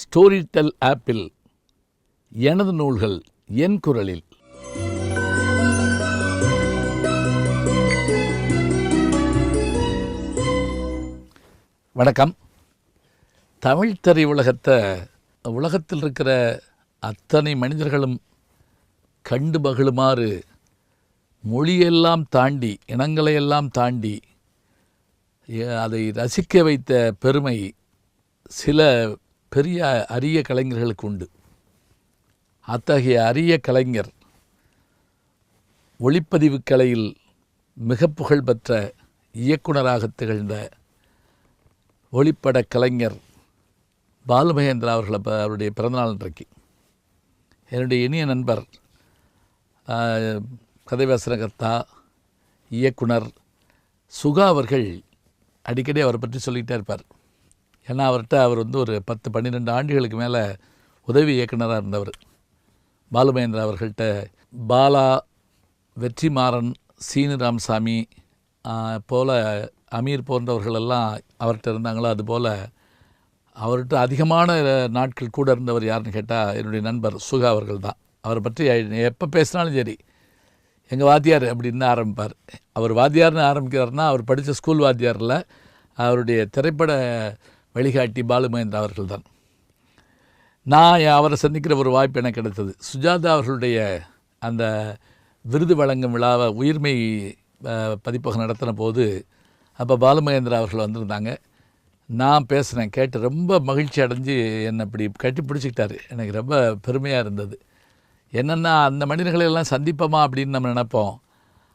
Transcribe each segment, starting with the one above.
Storytel ஆப்பில் எனது நூல்கள் என் குரலில். வணக்கம். தமிழ் திரை உலகத்தை உலகத்தில் இருக்கிற அத்தனை மனிதர்களும் கண்டு மகிழுமாறு மொழியெல்லாம் தாண்டி இனங்களையெல்லாம் தாண்டி அதை ரசிக்க வைத்த பெருமை சில பெரிய அரிய கலைஞர்களுக்கு உண்டு. அத்தகைய அரிய கலைஞர் ஒளிப்பதிவு கலையில் மிக புகழ்பெற்ற இயக்குனராக திகழ்ந்த ஒளிப்பட கலைஞர் பாலுமகேந்திரா அவர்கள் அப்ப அவருடைய பிறந்தநாள் இன்றைக்கு என்னுடைய இனிய நண்பர் கதைவாசனகர்த்தா இயக்குனர் சுகா அவர்கள் அடிக்கடி அவரை பற்றி சொல்லிக்கிட்டே இருப்பார். ஏன்னா அவர்கிட்ட அவர் வந்து ஒரு பத்து பன்னிரெண்டு ஆண்டுகளுக்கு மேலே உதவி இயக்குனராக இருந்தவர். பாலுமகேந்திரா அவர்கள்ட்ட பாலா வெற்றிமாறன் சீனு ராமசாமி போல் அமீர் போன்றவர்களெல்லாம் அவர்கிட்ட இருந்தாங்களோ? அதுபோல் அவர்கிட்ட அதிகமான நாட்கள் கூட இருந்தவர் யாருன்னு கேட்டால் என்னுடைய நண்பர் சுகா அவர்கள் தான். அவரை பற்றி எப்போ பேசினாலும் சரி எங்கள் வாத்தியார் அப்படின்னு ஆரம்பிப்பார். அவர் வாத்தியார்னு ஆரம்பிக்கிறாருன்னா அவர் படித்த ஸ்கூல் வாத்தியாரில் அவருடைய திரைப்பட வழிகாட்டி பாலு அவர்கள் தான் நான் அவரை சந்திக்கிற ஒரு வாய்ப்பு எனக்கு கிடைத்தது. சுஜாதா அவர்களுடைய அந்த விருது வழங்கும் விழாவை உயிர்மை பதிப்பகம் நடத்தின போது அப்போ பாலுமகேந்திரா அவர்கள் வந்திருந்தாங்க. நான் பேசுனேன் கேட்டு ரொம்ப மகிழ்ச்சி அடைஞ்சு என்னை இப்படி கட்டி பிடிச்சிக்கிட்டாரு. எனக்கு ரொம்ப பெருமையாக இருந்தது. என்னென்னா அந்த மனிதர்களெல்லாம் சந்திப்போமா அப்படின்னு நம்ம நினைப்போம்.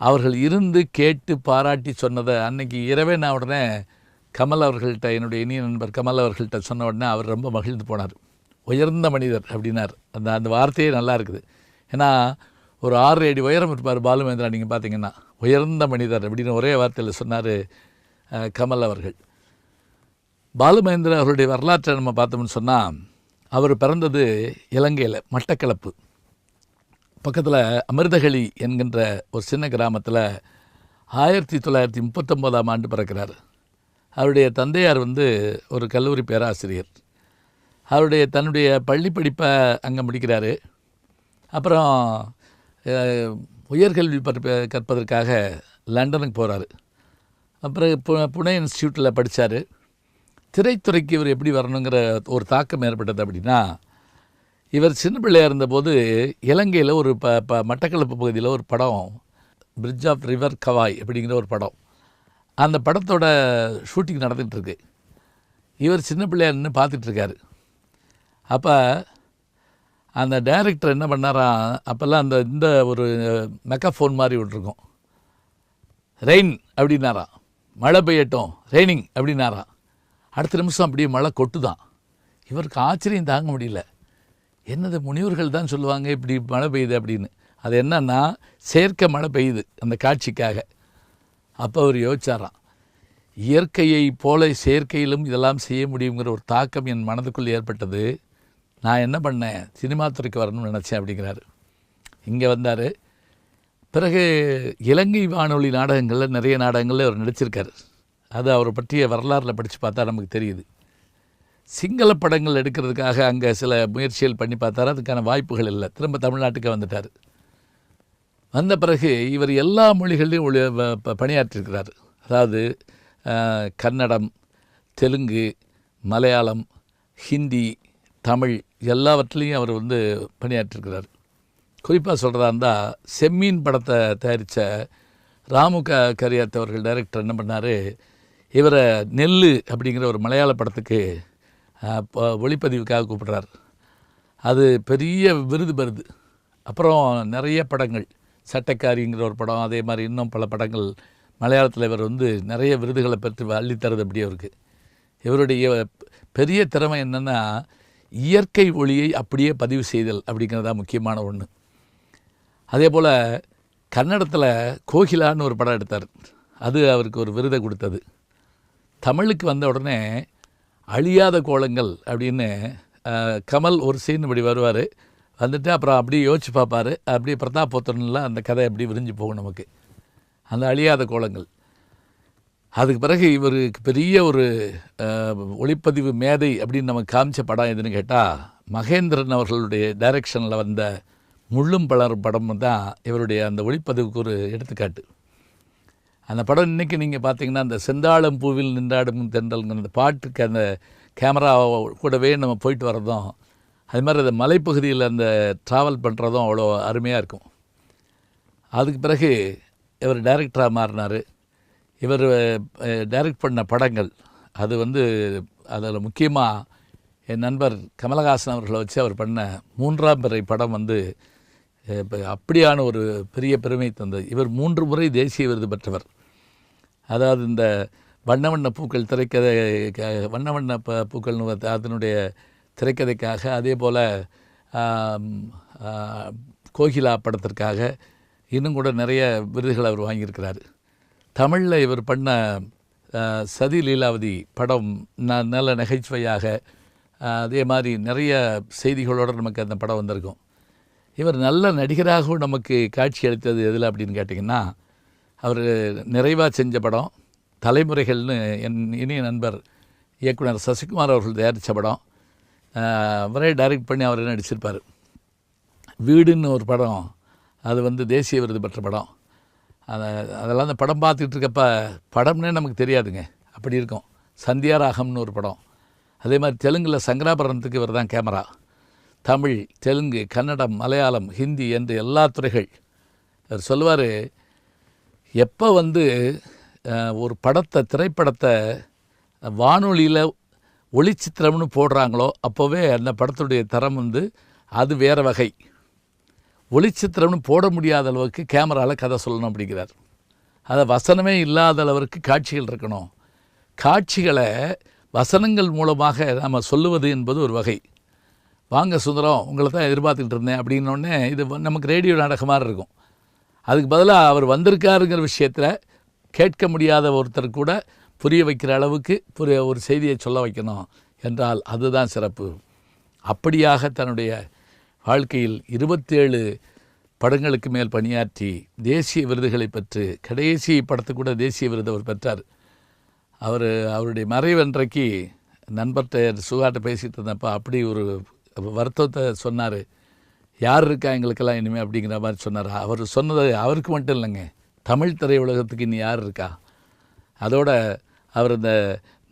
அவர்கள் இருந்து கேட்டு பாராட்டி சொன்னதை அன்னைக்கு இரவே நான் உடனே கமல் அவர்கள்ட்ட என்னுடைய இனிய நண்பர் கமல் அவர்கள்ட்ட சொன்ன உடனே அவர் ரொம்ப மகிழ்ந்து போனார். உயர்ந்த மனிதர் அப்படின்னார். அந்த அந்த வார்த்தையே நல்லா இருக்குது. ஏன்னா ஒரு ஆறு அடி உயரம் இருப்பார் பாலுமேந்திரா நீங்கள் பார்த்தீங்கன்னா உயர்ந்த மனிதர் அப்படின்னு ஒரே வார்த்தையில் சொன்னார் கமல் அவர்கள். பாலுமகேந்திரா அவருடைய வரலாற்றை நம்ம பார்த்தோம்னு சொன்னால் அவர் பிறந்தது இலங்கையில் மட்டக்களப்பு. பக்கத்தில் அமிர்தகளி என்கின்ற ஒரு சின்ன கிராமத்தில் ஆயிரத்தி தொள்ளாயிரத்தி முப்பத்தொம்போதாம் ஆண்டு பிறக்கிறார். அவருடைய தந்தையார் வந்து ஒரு கல்லூரி பேராசிரியர். அவருடைய தன்னுடைய பள்ளி படிப்பை அங்கே முடிக்கிறாரு. அப்புறம் உயர்கல்வி பற்ப கற்பதற்காக லண்டனுக்கு போகிறாரு அப்புறம் பு- புனே இன்ஸ்டியூட்டில் படித்தார் திரைத்துறைக்கு இவர் எப்படி வரணுங்கிற ஒரு தாக்கம் ஏற்பட்டது அப்படின்னா இவர் சின்ன பிள்ளையாக இருந்தபோது இலங்கையில் ஒரு ப ப மட்டக்களப்பு பகுதியில் ஒரு படம் பிரிட்ஜ் ஆஃப் ரிவர் கவாய் அப்படிங்கிற ஒரு படம். அந்த படத்தோட ஷூட்டிங் நடந்துகிட்ருக்கு. இவர் சின்ன பிள்ளையா நின்று பார்த்துட்ருக்காரு. அப்போ அந்த டைரக்டர் என்ன பண்ணாராம் அப்போல்லாம் அந்த இந்த ஒரு மெக்காஃபோன் மாதிரி விட்ருக்கும் ரெயின் அப்படின்னாராம் மழை பெய்யட்டும் ரெய்னிங் அப்படின்னாராம் அடுத்த நிமிஷம் அப்படியே மழை கொட்டுதான். இவருக்கு ஆச்சரியம் தாங்க முடியல. என்னது முனிவர்கள் தான் சொல்லுவாங்க இப்படி மழை பெய்யுது அப்படின்னு. அது என்னன்னா செயற்கை மழை பெய்யுது அந்த காட்சிக்காக. அப்போ அவர் யோசிச்சாராம் இயற்கையை போல செயற்கையிலும் இதெல்லாம் செய்ய முடியுங்கிற ஒரு தாக்கம் என் மனதுக்குள் ஏற்பட்டது. நான் என்ன பண்ணேன்? சினிமா துறைக்கு வரணும்னு நினச்சேன் அப்படிங்கிறாரு. இங்கே வந்தார். பிறகு இலங்கை வானொலி நாடகங்களில் நிறைய நாடகங்களில் அவர் நடிச்சிருக்காரு. அது அவரை பற்றிய வரலாறில் படித்து பார்த்தா நமக்கு தெரியுது. சிங்கள படங்கள் எடுக்கிறதுக்காக அங்கே சில முயற்சிகள் பண்ணி பார்த்தாரு. அதுக்கான வாய்ப்புகள் இல்லை. திரும்ப தமிழ்நாட்டுக்கு வந்துட்டார். வந்த பிறகு இவர் எல்லா மொழிகளிலும் ஒளி ப- பணியாற்றியிருக்கிறார் அதாவது கன்னடம் தெலுங்கு மலையாளம் ஹிந்தி தமிழ் எல்லாவற்றிலையும் அவர் வந்து பணியாற்றிருக்கிறார். குறிப்பாக சொல்கிறதா இருந்தால் செம்மீன் படத்தை தயாரித்த ராமு க கரியாத் அவர்கள் டைரக்டர் என்ன பண்ணார் இவரை நெல் அப்படிங்கிற ஒரு மலையாள படத்துக்கு ப- ஒளிப்பதிவுக்காக கூப்பிடுறார். அது பெரிய விருது பெறுது. அப்புறம் நிறைய படங்கள். சட்டக்காரிங்கிற ஒரு படம் அதே மாதிரி இன்னும் பல படங்கள். மலையாளத்தில் இவர் வந்து நிறைய விருதுகளை பெற்று அள்ளித்தரது அப்படியே இருக்குது இவருடைய பெரிய திறமை என்னென்னா இயற்கை ஒளியை அப்படியே பதிவு செய்தல் அப்படிங்கிறதா முக்கியமான ஒன்று அதே போல் கன்னடத்தில் கோகிலான்னு ஒரு படம் எடுத்தார். அது அவருக்கு ஒரு விருதை கொடுத்தது. தமிழுக்கு வந்த உடனே அழியாத கோலங்கள் அப்படின்னு கமல் ஒரு சீன் இப்படி வருவார். வந்துட்டு அப்புறம் அப்படியே யோசிச்சு பார்ப்பார். அப்படியே பிரதாப் அந்த கதை அப்படி விரிஞ்சு போகும் நமக்கு. அந்த அழியாத கோலங்கள். அதுக்கு பிறகு இவருக்கு பெரிய ஒரு ஒளிப்பதிவு மேதை அப்படின்னு நமக்கு காமிச்ச படம் எதுன்னு கேட்டால் மகேந்திரன் அவர்களுடைய டைரக்ஷனில் வந்த முள்ளும் பலர் படம் தான் இவருடைய அந்த ஒளிப்பதிவுக்கு ஒரு எடுத்துக்காட்டு. அந்த படம் இன்றைக்கி நீங்கள் பார்த்தீங்கன்னா அந்த செந்தாழம் பூவில் நின்றாடும் தென்றல்ங்கிற அந்த பாட்டுக்கு அந்த கேமரா கூடவே நம்ம போயிட்டு வர்றதும் அது மாதிரி அந்த மலைப்பகுதியில் அந்த ட்ராவல் பண்ணுறதும் அவ்வளோ அருமையாக இருக்கும். அதுக்கு பிறகு இவர் டைரக்டராக மாறினார். இவர் டைரக்ட் பண்ண படங்கள் அது வந்து அதில் முக்கியமாக என் நண்பர் கமலஹாசன் அவர்களை வச்சு அவர் பண்ண மூன்றாம் பிறை படம் வந்து இப்போ அப்படியான ஒரு பெரிய பெருமை தந்தது. இவர் மூன்று முறை தேசிய விருது பெற்றவர். அதாவது இந்த வண்ண வண்ண பூக்கள் திரைக்கதை க- வண்ண வண்ண ப பூக்கள்னு அதனுடைய திரைக்கதைக்காக அதே போல் கோகிலா படத்திற்காக இன்னும் கூட நிறைய விருதுகள் அவர் வாங்கியிருக்கிறார். தமிழில் இவர் பண்ண சதி லீலாவதி படம் ந நல்ல நகைச்சுவையாக அதே மாதிரி நிறைய செய்திகளோடு நமக்கு அந்த படம் வந்திருக்கும். இவர் நல்ல நடிகராகவும் நமக்கு காட்சி அளித்தது எதில் அப்படின்னு கேட்டிங்கன்னா அவர் நிறைவாக செஞ்ச படம் தலைமுறைகள்னு என் இனிய நண்பர் இயக்குனர் சசிகுமார் அவர்கள் தயாரித்த படம் அவரே டைரக்ட் பண்ணி அவரே நடிச்சிருப்பார்? வீடுன்னு ஒரு படம். அது வந்து தேசிய விருது பெற்ற படம். அதை அதெல்லாம் அந்த படம் பார்த்துக்கிட்டு இருக்கப்ப படம்னே நமக்கு தெரியாதுங்க. அப்படி இருக்கும். சந்தியா ராகம்னு ஒரு படம். அதே மாதிரி தெலுங்கில் சங்கராபரணத்துக்கு இவர் தான் கேமரா. தமிழ் தெலுங்கு கன்னடம் மலையாளம் ஹிந்தி என்று எல்லா துறைகள். அவர் சொல்லுவார் எப்போ வந்து ஒரு படத்தை திரைப்படத்தை வானொலியில் ஒளிச்சித்திரம்னு போடுறாங்களோ அப்போவே அந்த படத்துடைய தரம் வந்து அது வேறு வகை. ஒளிச்சித்திரம்னு போட முடியாத அளவுக்கு கேமராவில் கதை சொல்லணும் அப்படிங்கிறார். அதை வசனமே இல்லாத அளவிற்கு காட்சிகள் இருக்கணும். காட்சிகளை வசனங்கள் மூலமாக நாம் சொல்லுவது என்பது ஒரு வகை. வாங்க சுந்தரம் உங்களை தான் எதிர்பார்த்துக்கிட்டு இருந்தேன் அப்படின்னோடனே இது நமக்கு ரேடியோ நாடகம் மாதிரி இருக்கும். அதுக்கு பதிலாக அவர் வந்திருக்காருங்கிற விஷயத்தில் கேட்க முடியாத ஒருத்தர் கூட புரிய வைக்கிற அளவுக்கு புரிய ஒரு செய்தியை சொல்ல வைக்கணும் என்றால் அதுதான் சிறப்பு. அப்படியாக தன்னுடைய வாழ்க்கையில் இருபத்தேழு படங்களுக்கு மேல் பணியாற்றி தேசிய விருதுகளை பெற்று கடைசி படத்துக்கு கூட தேசிய விருது அவர் பெற்றார். அவர் அவருடைய மறைவன்றைக்கு நண்பர்கிட்ட சுகாட்ட பேசிகிட்டு இருந்தப்போ அப்படி ஒரு வருத்தத்தை சொன்னார். யார் இருக்கா எங்களுக்கெல்லாம் இனிமேல் அப்படிங்கிற மாதிரி சொன்னார். அவர் சொன்னது அவருக்கு மட்டும் இல்லைங்க தமிழ் திரையுலகத்துக்கு இனி யார் இருக்கா? அதோட அவர் இந்த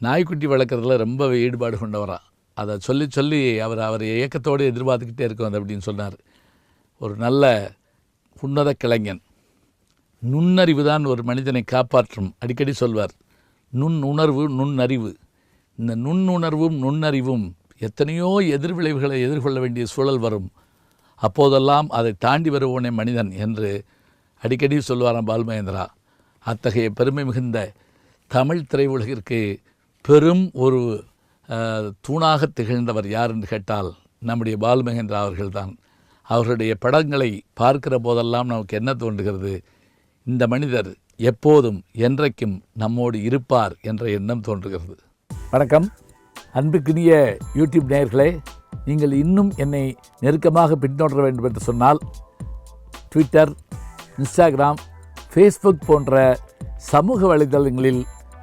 நாய்க்குட்டி வளர்க்குறதுல ரொம்ப ஈடுபாடு கொண்டவராக அதை சொல்லி சொல்லி அவர் அவர் இயக்கத்தோடு எதிர்பார்த்துக்கிட்டே இருக்கும் அது அப்படின்னு சொன்னார். ஒரு நல்ல உன்னத கலைஞன். நுண்ணறிவு தான் ஒரு மனிதனை காப்பாற்றும் அடிக்கடி சொல்வார். நுண் உணர்வு நுண்ணறிவு இந்த நுண்ணுணர்வும் நுண்ணறிவும் எத்தனையோ எதிர்விளைவுகளை எதிர்கொள்ள வேண்டிய சூழல் வரும். அப்போதெல்லாம் அதை தாண்டி வருவோனே மனிதன் என்று அடிக்கடி சொல்வாராம் பால்மகேந்திரா. அத்தகைய பெருமை மிகுந்த தமிழ் திரையுலகிற்கு பெரும் ஒரு தூணாக திகழ்ந்தவர் யார் என்று கேட்டால் நம்முடைய பால்மகேந்திரா அவர்கள்தான். அவர்களுடைய படங்களை பார்க்கிற போதெல்லாம் நமக்கு என்ன தோன்றுகிறது? இந்த மனிதர் எப்போதும் என்றைக்கும் நம்மோடு இருப்பார் என்ற எண்ணம் தோன்றுகிறது. வணக்கம். அன்புக்குரிய யூடியூப் நேயர்களே நீங்கள் இன்னும் என்னை நெருக்கமாக பின்தொடர வேண்டும் என்று சொன்னால் ட்விட்டர் இன்ஸ்டாகிராம் ஃபேஸ்புக் போன்ற சமூக வலைதளங்களில்